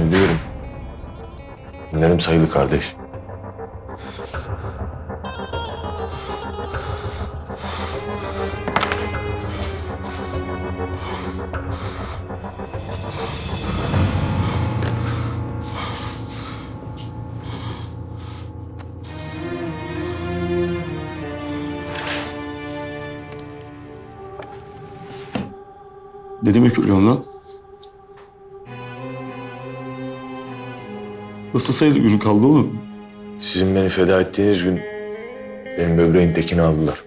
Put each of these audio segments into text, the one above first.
Ölüyorum. Günlerim sayılı kardeş. Ne demek ölüyorsun lan? Nasıl sayılı günü kaldı oğlum? Sizin beni feda ettiğiniz gün benim böbreğin tekini aldılar.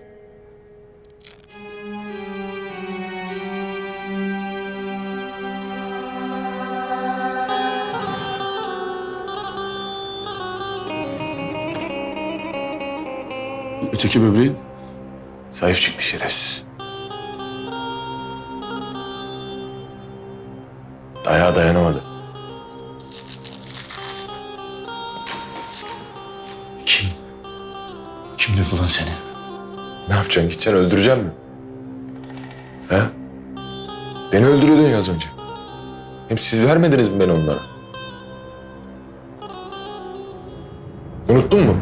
Öteki böbreğin? Zayıf çıktı şerefsiz. Dayağa dayanamadı. Lan seni? Ne yapacaksın? Gideceksin öldüreceksin mi? He? Beni öldürüyordun ya az önce. Hem siz vermediniz mi beni onlara? Unuttun mu?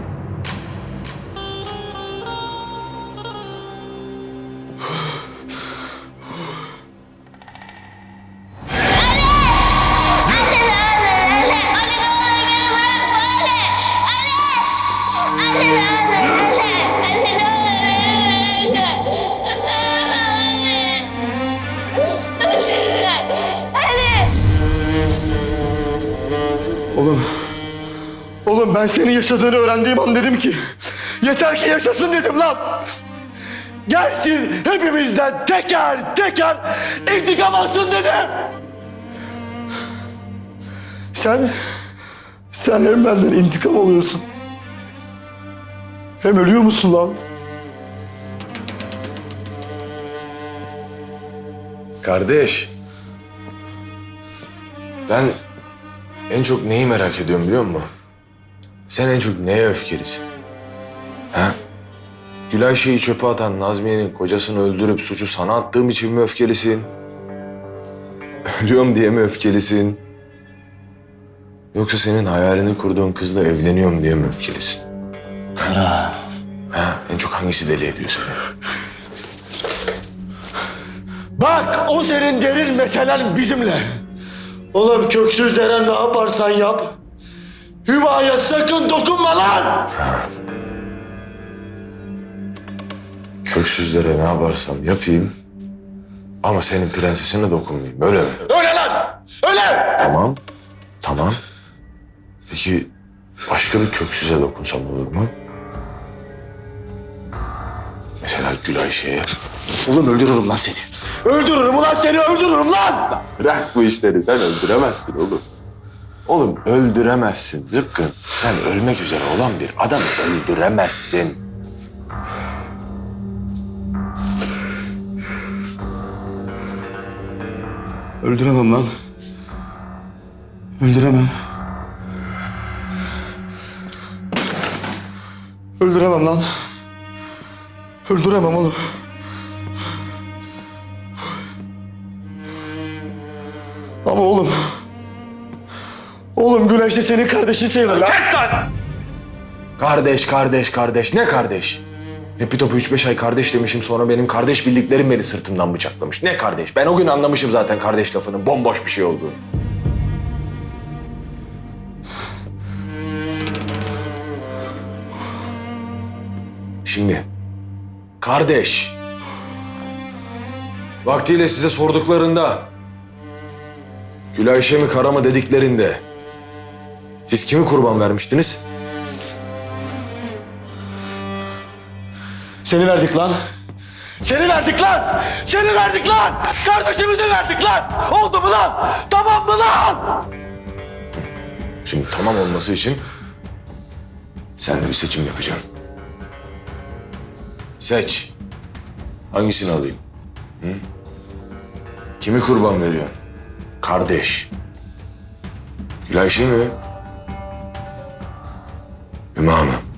Oğlum ben senin yaşadığını öğrendiğim an dedim ki. Yeter ki yaşasın dedim lan. Gelsin hepimizden teker teker intikam alsın dedim. Sen, sen hem benden intikam alıyorsun. Hem ölüyor musun lan? Kardeş. Ben en çok neyi merak ediyorum biliyor musun? Sen en çok neye öfkelisin? Ha? Gülay şeyi çöpe atan Nazmiye'nin kocasını öldürüp suçu sana attığım için mi öfkelisin? Ölüyorum diye mi öfkelisin? Yoksa senin hayalini kurduğun kızla evleniyorum diye mi öfkelisin? Kara. Ha? En çok hangisi deli ediyor seni? Bak o senin derin meselen bizimle. Oğlum köksüz Eren ne yaparsan yap. Hüma'ya sakın dokunma lan! Köksüzlere ne yaparsam yapayım ama senin prensesine dokunmayayım öyle mi? Öyle lan! Öyle! Tamam. Tamam. Peki başka bir köksüze dokunsam olur mu? Mesela Gül Ayşe'ye. Oğlum öldürürüm lan seni. Öldürürüm ulan seni öldürürüm lan! Bırak bu işleri sen öldüremezsin oğlum. Oğlum öldüremezsin zıpkın. Sen ölmek üzere olan bir adam öldüremezsin. Öldüremem lan. Öldüremem. Öldüremem lan. Öldüremem oğlum. Ama oğlum. Oğlum Güneş de senin kardeşin sayılır lan. Kardeş, kardeş, kardeş. Ne kardeş? Hepi topu üç beş ay kardeş demişim sonra benim kardeş bildiklerim beni sırtımdan bıçaklamış. Ne kardeş? Ben o gün anlamışım zaten kardeş lafının bomboş bir şey olduğunu. Şimdi kardeş vaktiyle size sorduklarında Gül Ayşe mi kara mı dediklerinde siz kimi kurban vermiştiniz? Seni verdik lan. Seni verdik lan. Seni verdik lan. Kardeşimizi verdik lan. Oldu mu lan? Tamam mı lan? Şimdi tamam olması için sen de bir seçim yapacaksın. Seç. Hangisini alayım? Hı? Kimi kurban veriyorsun? Kardeş. Gülayşe mi? Hüma mı?